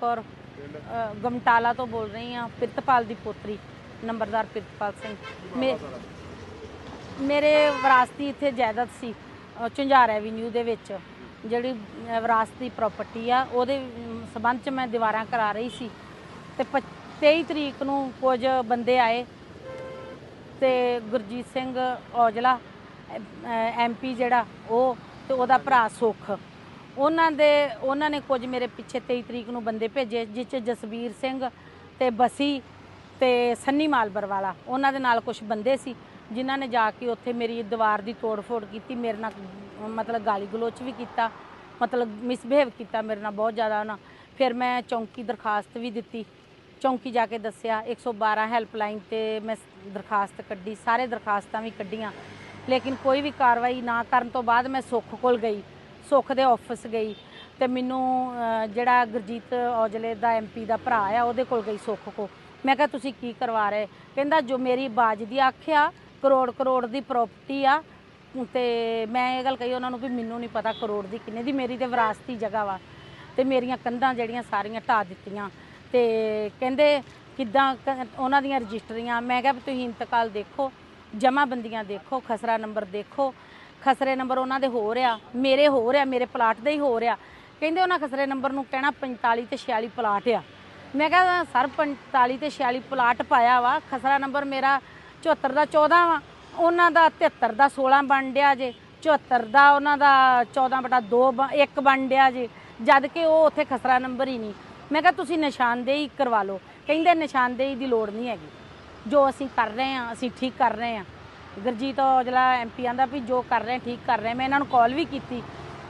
ਕੌਰ ਅ, ਗਮਟਾਲਾ ਤੋਂ ਬੋਲ ਰਹੀ ਹਾਂ ਪ੍ਰਿਤਪਾਲ ਦੀ ਪੋਤਰੀ ਨੰਬਰਦਾਰ ਪ੍ਰਿਤਪਾਲ ਸਿੰਘ। ਮੇ- ਮੇਰੇ ਵਿਰਾਸਤੀ ਇੱਥੇ ਜਾਇਦਾਦ ਸੀ ਅ, ਝੁੰਝਾਰ ਐਵੀਨਿਊ ਦੇ ਵਿੱਚ ਜਿਹੜੀ ਅ, ਵਿਰਾਸਤੀ ਪ੍ਰਾਪਰਟੀ ਆ ਉਹਦੇ ਅਮ, ਸੰਬੰਧ ਚ ਮੈਂ ਦੀਵਾਰਾਂ ਕਰਾ ਰਹੀ ਸੀ। ਤੇ 23 ਤਰੀਕ ਨੂੰ ਕੁਝ ਬੰਦੇ ਆਏ ਤੇ ਗੁਰਜੀਤ ਸਿੰਘ ਔਜਲਾ ਐਮਪੀ ਜਿਹੜਾ ਉਹ ਤੇ ਉਹਦਾ ਭਰਾ ਸੁਖ। ਉਹਨਾਂ ਦੇ, ਉਹਨਾਂ ਨੇ ਕੁਝ ਮੇਰੇ ਪਿੱਛੇ 23 ਤਰੀਕ ਨੂੰ ਬੰਦੇ ਭੇਜੇ, ਜਿਸ 'ਚ ਜਸਵੀਰ ਸਿੰਘ ਤੇ ਬਸੀ ਤੇ ਸੰਨੀ ਮਾਲਬਰ ਵਾਲਾ। ਉਹਨਾਂ ਦੇ ਨਾਲ ਕੁਝ ਬੰਦੇ ਸੀ, ਜਿਨ੍ਹਾਂ ਨੇ ਜਾ ਕੇ ਉੱਥੇ ਮੇਰੀ ਦੀਵਾਰ ਦੀ ਤੋੜ-ਫੋੜ ਕੀਤੀ, ਮੇਰੇ ਨਾਲ ਮਤਲਬ ਗਾਲੀ ਗਲੋਚ ਵੀ ਕੀਤਾ, ਮਤਲਬ ਮਿਸਬਿਹੇਵ ਕੀਤਾ ਮੇਰੇ ਨਾਲ ਬਹੁਤ ਜ਼ਿਆਦਾ ਉਹਨਾਂ। ਫਿਰ ਮੈਂ ਚੌਂਕੀ ਦਰਖਾਸਤ ਵੀ ਦਿੱਤੀ। ਚੌਂਕੀ ਜਾ ਕੇ ਦੱਸਿਆ 112 ਹੈਲਪਲਾਈਨ ਤੇ ਮੈਂ ਦਰਖਾਸਤ ਕੱਢੀ, ਸਾਰੇ ਦਰਖਾਸਤਾਂ ਵੀ ਕੱਢੀਆਂ। ਲੇਕਿਨ ਕੋਈ ਵੀ ਕਾਰਵਾਈ ਨਾ ਕਰਨ ਤੋਂ ਬਾਅਦ ਮੈਂ ਸੁੱਖ ਕੋਲ ਗਈ। ਸੁੱਖ ਦੇ ਆਫਿਸ ਗਈ ਤੇ ਮੈਨੂੰ ਜਿਹੜਾ ਗੁਰਜੀਤ ਔਜਲੇ ਦਾ ਐਮਪੀ ਦਾ ਭਰਾ ਆ, ਉਹਦੇ ਕੋਲ ਗਈ ਸੁੱਖ ਕੋ। ਮੈਂ ਕਿਹਾ, ਤੁਸੀਂ ਕੀ ਕਰਵਾ ਰਹੇ? ਕਹਿੰਦਾ, ਜੋ ਮੇਰੀ ਬਾਜ ਦੀ ਅੱਖ ਆ ਕਰੋੜ ਕਰੋੜ ਦੀ ਪ੍ਰਾਪਰਟੀ ਆ, ਤੇ ਮੈਂ ਇਹ ਗੱਲ ਕਹੀ ਉਹਨਾਂ ਨੂੰ ਵੀ ਮੈਨੂੰ ਨਹੀਂ ਪਤਾ ਕਰੋੜ ਦੀ ਕਿੰਨੇ ਦੀ, ਮੇਰੀ ਤੇ ਵਿਰਾਸਤੀ ਜਗ੍ਹਾ ਵਾ, ਤੇ ਮੇਰੀਆਂ ਕੰਧਾਂ ਜਿਹੜੀਆਂ ਸਾਰੀਆਂ ਢਾਹ ਦਿੱਤੀਆਂ। ਤੇ ਕਹਿੰਦੇ, ਕਿੱਦਾਂ ਕ- ਉਹਨਾਂ ਦੀਆਂ ਰਜਿਸਟਰੀਆਂ, ਮੈਂ ਕਿਹਾ, ਵੀ ਤੁਸੀਂ ਇੰਤਕਾਲ ਦੇਖੋ, ਜਮਾਬੰਦੀਆਂ ਦੇਖੋ, ਖਸਰਾ ਨੰਬਰ ਦੇਖੋ ਖਸਰੇ ਨੰਬਰ ਉਹਨਾਂ ਦੇ ਹੋ ਰਿਆ ਮੇਰੇ ਹੋ ਰਿਆ ਮੇਰੇ ਪਲਾਟ ਦੇ ਹੀ ਹੋ ਰਿਆ ਕਹਿੰਦੇ ਉਹਨਾਂ ਖਸਰੇ ਨੰਬਰ ਨੂੰ ਕਹਿਣਾ 45 ਤੇ 46 ਪਲਾਟ ਆ। ਮੈਂ ਕਿਹਾ, ਸਰ 45 ਤੇ 46 ਪਲਾਟ ਪਾਇਆ ਵਾ, ਖਸਰਾ ਨੰਬਰ ਮੇਰਾ 74 ਦਾ 14 ਵਾ। ਉਹਨਾਂ ਦਾ 73 ਦਾ 16 ਬਣ ਡਿਆ ਜੇ 74 ਦਾ ਉਹਨਾਂ ਦਾ 14 ਬਟਾ 2 1 ਬਣ ਡਿਆ ਜੇ। ਜਦ ਕਿ ਉਹ ਉੱਥੇ ਖਸਰਾ ਨੰਬਰ ਹੀ ਨਹੀਂ। ਮੈਂ ਕਿਹਾ, ਤੁਸੀਂ ਨਿਸ਼ਾਨਦੇਹੀ ਕਰਵਾ ਲਓ। ਕਹਿੰਦੇ, ਨਿਸ਼ਾਨਦੇਹੀ ਦੀ ਲੋੜ ਨਹੀਂ ਹੈਗੀ। ਜੋ ਅਸੀਂ ਕਰ ਰਹੇ ਹਾਂ, ਅਸੀਂ ਠੀਕ ਕਰ ਰਹੇ ਹਾਂ। ਗੁਰਜੀਤ ਔਜਲਾ ਐਮਪੀ ਆਂਦਾ ਵੀ ਜੋ ਕਰ ਰਹੇ, ਠੀਕ ਕਰ ਰਹੇ, ਮੈਂ ਇਹਨਾਂ ਨੂੰ ਕਾਲ ਵੀ ਕੀਤੀ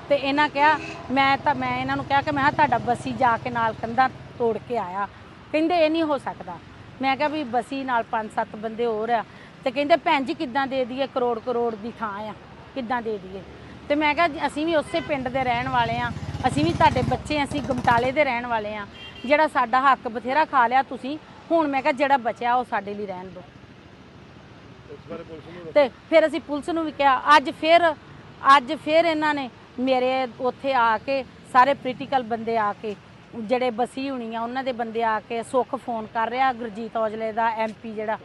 ਤੇ ਇਹਨਾਂ ਕਿਹਾ, ਮੈਂ ਤਾਂ, ਮੈਂ ਇਹਨਾਂ ਨੂੰ ਕਿਹਾ ਕਿ ਮੈਂ ਕਿਹਾ ਤੁਹਾਡਾ ਬਸੀ ਜਾ ਕੇ ਨਾਲ ਕੰਧਾਂ ਤੋੜ ਕੇ ਆਇਆ। ਕਹਿੰਦੇ ਇਹ ਨਹੀਂ ਹੋ ਸਕਦਾ। ਮੈਂ ਕਿਹਾ ਵੀ ਬਸੀ ਨਾਲ ਪੰਜ ਸੱਤ ਬੰਦੇ ਹੋਰ ਆ ਤੇ ਕਹਿੰਦੇ ਭੈਣ ਜੀ ਕਿੱਦਾਂ ਦੇ ਦਈਏ, ਕਰੋੜ ਕਰੋੜ ਦੀ ਥਾਂ ਆ, ਕਿੱਦਾਂ ਦੇ ਦਈਏ। ਤੇ ਮੈਂ ਕਿਹਾ ਅਸੀਂ ਵੀ ਉਸੇ ਪਿੰਡ ਦੇ ਰਹਿਣ ਵਾਲੇ ਆ, ਅਸੀਂ ਵੀ ਤੁਹਾਡੇ ਬੱਚੇ ਅਸੀਂ ਗਮਟਾਲੇ ਦੇ ਰਹਿਣ ਵਾਲੇ ਆ। ਜਿਹੜਾ ਸਾਡਾ ਹੱਕ ਬਥੇਰਾ ਖਾ ਲਿਆ ਤੁਸੀਂ, ਹੁਣ ਮੈਂ ਕਿਹਾ ਜਿਹੜਾ ਬਚਿਆ ਉਹ ਸਾਡੇ ਲਈ ਰਹਿਣ ਦਿਓ। ਤੇ ਫਿਰ ਅਸੀਂ ਪੁਲਿਸ ਨੂੰ ਵੀ ਕਿਹਾ, ਅੱਜ ਫਿਰ ਅੱਜ ਫਿਰ ਇਹਨਾਂ ਨੇ ਮੇਰੇ ਉੱਥੇ ਆ ਕੇ, ਸਾਰੇ ਪੋਲੀਟੀਕਲ ਬੰਦੇ ਆ ਕੇ, ਜਿਹੜੇ ਬਸੀ ਹੋਣੀ ਆ ਉਹਨਾਂ ਦੇ ਬੰਦੇ ਆ ਕੇ ਸੁੱਖ ਫੋਨ ਕਰ ਰਿਹਾ, ਗੁਰਜੀਤ ਔਜਲੇ ਦਾ ਐਮਪੀ ਜਿਹੜਾ।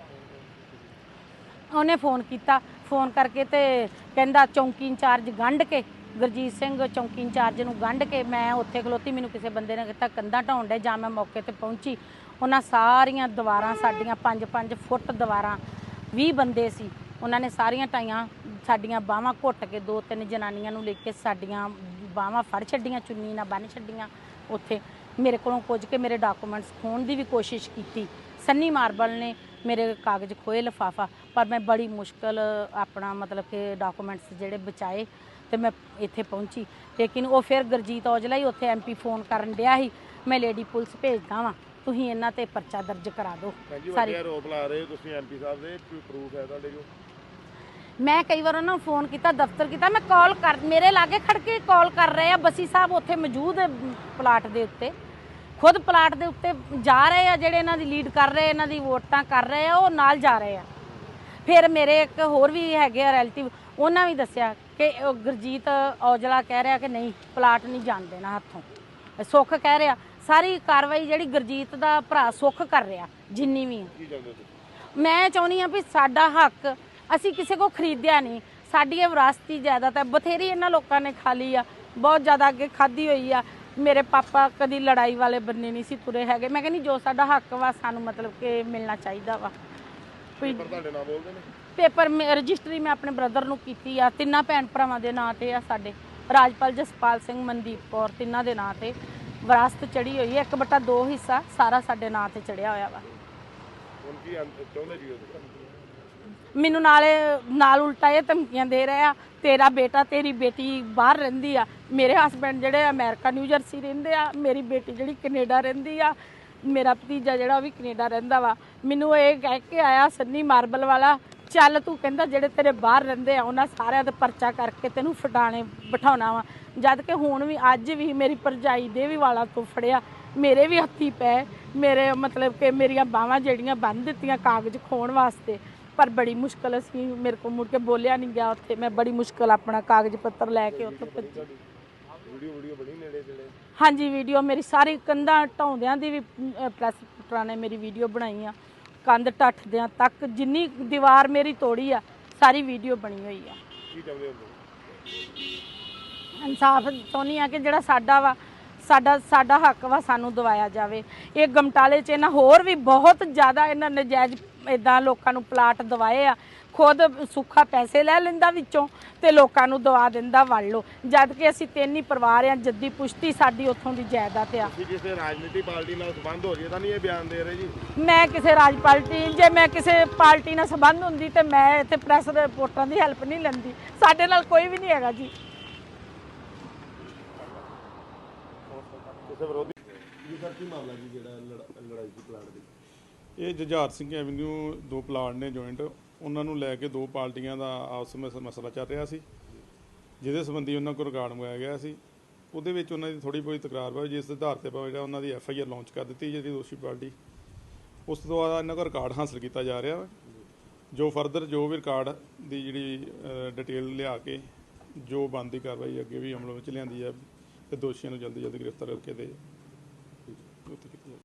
ਉਹਨੇ ਫੋਨ ਕੀਤਾ, ਫੋਨ ਕਰਕੇ ਤੇ ਕਹਿੰਦਾ ਚੌਂਕੀ ਇੰਚਾਰਜ ਗੰਢ ਕੇ, ਗੁਰਜੀਤ ਸਿੰਘ ਚੌਂਕੀ ਇੰਚਾਰਜ ਨੂੰ ਗੰਢ ਕੇ ਮੈਂ ਉੱਥੇ ਖਲੋਤੀ, ਮੈਨੂੰ ਕਿਸੇ ਬੰਦੇ ਨੇ ਕਿਹਾ ਕੰਧਾਂ ਢਾਉਣ ਦੇ ਜਾਂ ਮੈਂ ਮੌਕੇ ਤੇ ਪਹੁੰਚੀ। ਉਹਨਾਂ ਸਾਰੀਆਂ ਦੀਵਾਰਾਂ, ਸਾਡੀਆਂ 5-5 ਫੁੱਟ ਦੀਵਾਰਾਂ 20 ਬੰਦੇ ਸੀ, ਉਹਨਾਂ ਨੇ ਸਾਰੀਆਂ ਟਾਈਆਂ ਸਾਡੀਆਂ ਬਾਹਾਂ ਘੁੱਟ ਕੇ ਦੋ ਤਿੰਨ ਜਨਾਨੀਆਂ ਨੂੰ ਲੈ ਕੇ ਸਾਡੀਆਂ ਬਾਹਾਂ ਫੜ ਛੱਡੀਆਂ ਚੁੰਨੀ ਨਾਲ ਬੰਨ ਛੱਡੀਆਂ ਉੱਥੇ। ਮੇਰੇ ਕੋਲੋਂ ਕੁਝ ਕੇ ਮੇਰੇ ਡਾਕੂਮੈਂਟਸ ਖੋਣ ਦੀ ਵੀ ਕੋਸ਼ਿਸ਼ ਕੀਤੀ। ਸੰਨੀ ਮਾਰਬਲ ਨੇ ਮੇਰੇ ਕਾਗਜ਼ ਖੋਏ ਲਿਫਾਫਾ, ਪਰ ਮੈਂ ਬੜੀ ਮੁਸ਼ਕਲ ਆਪਣਾ ਮਤਲਬ ਕਿ ਡਾਕੂਮੈਂਟਸ ਜਿਹੜੇ ਬਚਾਏ। ਤੇ ਮੈਂ ਇੱਥੇ ਪਹੁੰਚੀ। ਲੇਕਿਨ ਉਹ ਫਿਰ ਗੁਰਜੀਤ ਔਜਲਾ ਹੀ ਉੱਥੇ ਐਮਪੀ ਫੋਨ ਕਰਨ ਡਿਆ ਸੀ ਮੈਂ ਲੇਡੀ ਪੁਲਿਸ ਭੇਜਦਾ ਵਾਂ ਤੁਸੀਂ ਇਹਨਾਂ ਤੇ ਪਰਚਾ ਦਰਜ ਕਰਾ ਦਿਓ। ਸਾਰੀ ਆਰੋਪ ਲਾ ਰਹੇ ਤੁਸੀਂ ਐਮਪੀ ਸਾਹਿਬ ਦੇ ਕੋਈ ਪ੍ਰੂਫ ਹੈ ਤੁਹਾਡੇ ਕੋਲ? ਮੈਂ ਕਈ ਵਾਰ ਉਹਨਾਂ ਨੂੰ ਫੋਨ ਕੀਤਾ ਦਫ਼ਤਰ ਕੀਤਾ ਮੈਂ ਕਾਲ ਕਰ ਮੇਰੇ ਲਾਗੇ ਖੜ ਕੇ ਕਾਲ ਕਰ ਰਹੇ ਆ ਬਸੀ ਸਾਹਿਬ ਉੱਥੇ ਮੌਜੂਦ ਹੈ ਪਲਾਟ ਦੇ ਉੱਤੇ। ਖੁਦ ਪਲਾਟ ਦੇ ਉੱਤੇ ਜਾ ਰਹੇ ਆ ਜਿਹੜੇ ਇਹਨਾਂ ਦੀ ਲੀਡ ਕਰ ਰਹੇ ਇਹਨਾਂ ਦੀ ਵੋਟਾਂ ਕਰ ਰਹੇ ਆ ਉਹ ਨਾਲ ਜਾ ਰਹੇ ਆ। ਫਿਰ ਮੇਰੇ ਇੱਕ ਹੋਰ ਵੀ ਹੈਗੇ ਆ ਰਿਲੇਟਿਵ ਉਹਨਾਂ ਵੀ ਦੱਸਿਆ ਕਿ ਉਹ ਗੁਰਜੀਤ ਔਜਲਾ ਕਹਿ ਰਿਹਾ ਕਿ ਨਹੀਂ ਪਲਾਟ ਨਹੀਂ ਜਾਣ ਦੇਣਾ ਹੱਥੋਂ। ਸੁੱਖ ਕਹਿ ਰਿਹਾ। ਸਾਰੀ ਕਾਰਵਾਈ ਜਿਹੜੀ ਗੁਰਜੀਤ ਦਾ ਭਰਾ ਸੁੱਖ ਕਰ ਰਿਹਾ ਜਿੰਨੀ ਵੀ ਮੈਂ ਚਾਹੁੰਦੀ ਆ ਵੀ ਸਾਡਾ ਹੱਕ ਅਸੀਂ ਕਿਸੇ ਕੋ ਖਰੀਦਿਆ ਨਹੀਂ। ਸਾਡੀ ਇਹ ਵਿਰਾਸਤੀ ਜਾਇਦਾਦ ਹੈ। ਬਥੇਰੀ ਇਹਨਾਂ ਲੋਕਾਂ ਨੇ ਖਾ ਲਈ ਆ। ਬਹੁਤ ਜ਼ਿਆਦਾ ਅੱਗੇ ਖਾਧੀ ਹੋਈ ਆ। ਮੇਰੇ ਪਾਪਾ ਕਦੀ ਲੜਾਈ ਵਾਲੇ ਬੰਨੇ ਨਹੀਂ ਸੀ ਤੁਰੇ ਹੈਗੇ। ਮੈਂ ਕਹਿੰਦੀ ਜੋ ਸਾਡਾ ਹੱਕ ਵਾ ਸਾਨੂੰ ਮਤਲਬ ਕਿ ਮਿਲਣਾ ਚਾਹੀਦਾ ਵਾ। ਵੀ ਪਰ ਤੁਹਾਡੇ ਨਾਲ ਬੋਲਦੇ ਨੇ? ਪੇਪਰ ਰਜਿਸਟਰੀ ਮੈਂ ਆਪਣੇ ਬ੍ਰਦਰ ਨੂੰ ਕੀਤੀ ਆ ਤਿੰਨਾਂ ਭੈਣ ਭਰਾਵਾਂ ਦੇ ਨਾਂ ਤੇ ਆ ਸਾਡੇ। ਰਾਜਪਾਲ ਜਸਪਾਲ ਸਿੰਘ ਮਨਦੀਪ ਕੌਰ ਤਿੰਨਾਂ ਦੇ ਨਾਂ ਤੇ। ਵਿਰਾਸਤ ਚੜੀ ਹੋਈ ਹੈ ਇੱਕ ਬਟਾ ਦੋ ਹਿੱਸਾ ਸਾਰਾ ਸਾਡੇ ਨਾਂ ਤੇ ਚੜਿਆ ਹੋਇਆ ਵਾ। ਹੁਣ ਕੀ ਆਂ- ਚਾਹੁੰਦੇ ਜੀ ਉਹ ਮੈਨੂੰ ਨਾਲੇ ਨਾਲ ਉਲਟਾ ਇਹ ਧਮਕੀਆਂ ਦੇ ਰਹੇ ਆ ਤੇਰਾ ਬੇਟਾ ਤੇਰੀ ਬੇਟੀ ਬਾਹਰ ਰਹਿੰਦੀ ਆ। ਮੇਰੇ ਹਸਬੰਡ ਜਿਹੜੇ ਅਮਰੀਕਾ ਨਿਊ ਜਰਸੀ ਰਹਿੰਦੇ ਆ ਮੇਰੀ ਬੇਟੀ ਜਿਹੜੀ ਕੈਨੇਡਾ ਰਹਿੰਦੀ ਆ। ਮੇਰਾ ਭਤੀਜਾ ਜਿਹੜਾ ਉਹ ਵੀ ਕੈਨੇਡਾ ਰਹਿੰਦਾ ਵਾ, ਮੈਨੂੰ ਇਹ ਕਹਿ ਕੇ ਆਇਆ, ਸੰਨੀ ਮਾਰਬਲ ਵਾਲਾ, ਚੱਲ ਤੂੰ ਕਹਿੰਦਾ ਜਿਹੜੇ ਤੇਰੇ ਬਾਹਰ ਰਹਿੰਦੇ ਆ, ਉਹਨਾਂ ਸਾਰਿਆਂ ਤੇ ਪਰਚਾ ਕਰਕੇ ਤੈਨੂੰ ਫਟਾਣੇ ਬਿਠਾਉਣਾ ਵਾ। ਜਦ ਕਿ ਹੁਣ ਵੀ, ਅੱਜ ਵੀ ਮੇਰੀ ਭਰਜਾਈ ਦੇ ਵੀ ਵਾਲਾਂ ਤੋਂ ਫੜਿਆ, ਮੇਰੇ ਵੀ ਹੱਥੀ ਪਏ, ਮੇਰੇ ਮਤਲਬ ਕਿ ਮੇਰੀਆਂ ਬਾਹਾਂ ਜਿਹੜੀਆਂ ਬੰਨ ਦਿੱਤੀਆਂ ਕਾਗਜ਼ ਖੋਣ ਵਾਸਤੇ। ਪਰ ਬੜੀ ਮੁਸ਼ਕਲ ਅਸੀਂ, ਮੇਰੇ ਕੋਲ ਮੁੜ ਕੇ ਬੋਲਿਆ ਨਹੀਂ ਗਿਆ ਉੱਥੇ, ਮੈਂ ਬੜੀ ਮੁਸ਼ਕਲ ਆਪਣਾ ਕਾਗਜ਼ ਪੱਤਰ ਲੈ ਕੇ ਉੱਥੋਂ ਭੱਜੀ। ਵੀਡੀਓ ਵੀਡੀਓ ਬਣੀ ਨੇੜੇ ਜਿਹੜੇ ਹਾਂਜੀ ਵੀਡੀਓ ਮੇਰੀ ਸਾਰੀ ਕੰਧਾਂ ਢਾਉਂਦਿਆਂ ਦੀ ਵੀ ਪ੍ਰੈਸ ਪੁੱਤਰਾਂ ਨੇ ਮੇਰੀ ਵੀਡੀਓ ਬਣਾਈ ਆ। ਕੰਧ ਟੱਠਦਿਆਂ ਤੱਕ ਜਿੰਨੀ ਦੀਵਾਰ ਮੇਰੀ ਤੋੜੀ ਆ ਸਾਰੀ ਵੀਡੀਓ ਬਣੀ ਹੋਈ ਆ। ਕੀ ਚਾਹੁੰਦੇ ਹੋ ਤੁਸੀਂ? ਇਨਸਾਫ ਚਾਹੁੰਦੀ ਆ ਕਿ ਜਿਹੜਾ ਸਾਡਾ ਵਾ ਸਾਡਾ ਸਾਡਾ ਹੱਕ ਵਾ ਸਾਨੂੰ ਦਵਾਇਆ ਜਾਵੇ। ਇਹ ਗਮਟਾਲੇ 'ਚ ਇਹਨਾਂ ਹੋਰ ਵੀ ਬਹੁਤ ਜ਼ਿਆਦਾ ਇਹਨਾਂ ਨਜਾਇਜ਼ ਇਦਾਂ ਲੋਕਾਂ ਨੂੰ ਪਲਾਟ ਦਵਾਏ ਆ। ਖੁਦ ਸੁੱਖਾ ਪੈਸੇ ਲੈ ਲੈਂਦਾ ਵਿੱਚੋਂ ਤੇ ਲੋਕਾਂ ਨੂੰ ਦਵਾ ਦਿੰਦਾ ਵੜ ਲਓ। ਜਦ ਕਿ ਅਸੀਂ ਤਿੰਨ ਹੀ ਪਰਿਵਾਰ ਆ ਜੱਦੀ ਪੁਸ਼ਤੀ ਸਾਡੀ ਉੱਥੋਂ ਦੀ ਜਾਇਦਾਦ ਆ। ਤੁਸੀਂ ਕਿਸੇ ਰਾਜਨੀਤੀ ਪਾਰਟੀ ਨਾਲ ਸੰਬੰਧ ਹੋ ਜੇ ਤਾਂ ਨਹੀਂ ਇਹ ਬਿਆਨ ਦੇ ਰਹੇ ਜੀ? ਮੈਂ ਕਿਸੇ ਰਾਜ ਪਾਰਟੀ ਜੇ ਮੈਂ ਕਿਸੇ ਪਾਰਟੀ ਨਾਲ ਸੰਬੰਧ ਹੁੰਦੀ ਤੇ ਮੈਂ ਇੱਥੇ ਪ੍ਰੈਸ ਰਿਪੋਰਟਰਾਂ ਦੀ ਹੈਲਪ ਨਹੀਂ ਲੈਂਦੀ। ਸਾਡੇ ਨਾਲ ਕੋਈ ਵੀ ਨਹੀਂ ਹੈਗਾ ਜੀ। ਕਿਸੇ ਵਿਰੋਧੀ ਜੀ ਸਰ ਕੀ ਮਾਮਲਾ ਜੀ ਜਿਹੜਾ ਲੜਾਈ ਦੀ ਪਲਾਟ ਦੀ? ਇਹ ਜੁਝਾਰ ਸਿੰਘ ਐਵਨਿਊ ਦੋ ਪਲਾਟ ਨੇ ਜੁਆਇੰਟ। ਉਹਨਾਂ ਨੂੰ ਲੈ ਕੇ ਦੋ ਪਾਰਟੀਆਂ ਦਾ ਆਪਸ ਵਿੱਚ ਮਸਲਾ ਚੱਲ ਰਿਹਾ ਸੀ ਜਿਹਦੇ ਸੰਬੰਧੀ ਉਹਨਾਂ ਕੋਲ ਰਿਕਾਰਡ ਮੰਗਾਇਆ ਗਿਆ ਸੀ। ਉਹਦੇ ਵਿੱਚ ਉਹਨਾਂ ਦੀ ਥੋੜੀ ਬਹੁਤੀ ਤਕਰਾਰ ਹੋਈ ਜਿਸ ਦੇ ਆਧਾਰ ਤੇ ਆਪਾਂ ਜਿਹੜਾ ਉਹਨਾਂ ਦੀ ਐਫ ਆਈ ਆਰ ਲਾਂਚ ਕਰ ਦਿੱਤੀ ਜਿਹੜੀ ਦੋਸ਼ੀ ਪਾਰਟੀ ਉਸ ਤੋਂ ਬਾਅਦ ਇਹਨਾਂ ਕੋਲ ਰਿਕਾਰਡ ਹਾਸਲ ਕੀਤਾ ਜਾ ਰਿਹਾ ਵਾ। ਜੋ ਫਰਦਰ ਜੋ ਵੀ ਰਿਕਾਰਡ ਦੀ ਜਿਹੜੀ ਡਿਟੇਲ ਲਿਆ ਕੇ ਜੋ ਬਣਦੀ ਕਾਰਵਾਈ ਅੱਗੇ ਵੀ ਅਮਲ ਵਿੱਚ ਲਿਆਂਦੀ ਹੈ ਤੇ ਦੋਸ਼ੀਆਂ ਨੂੰ ਜਲਦੀ ਜਲਦੀ ਗ੍ਰਿਫਤਾਰ ਕਰਕੇ ਤੇ ਉੱਥੇ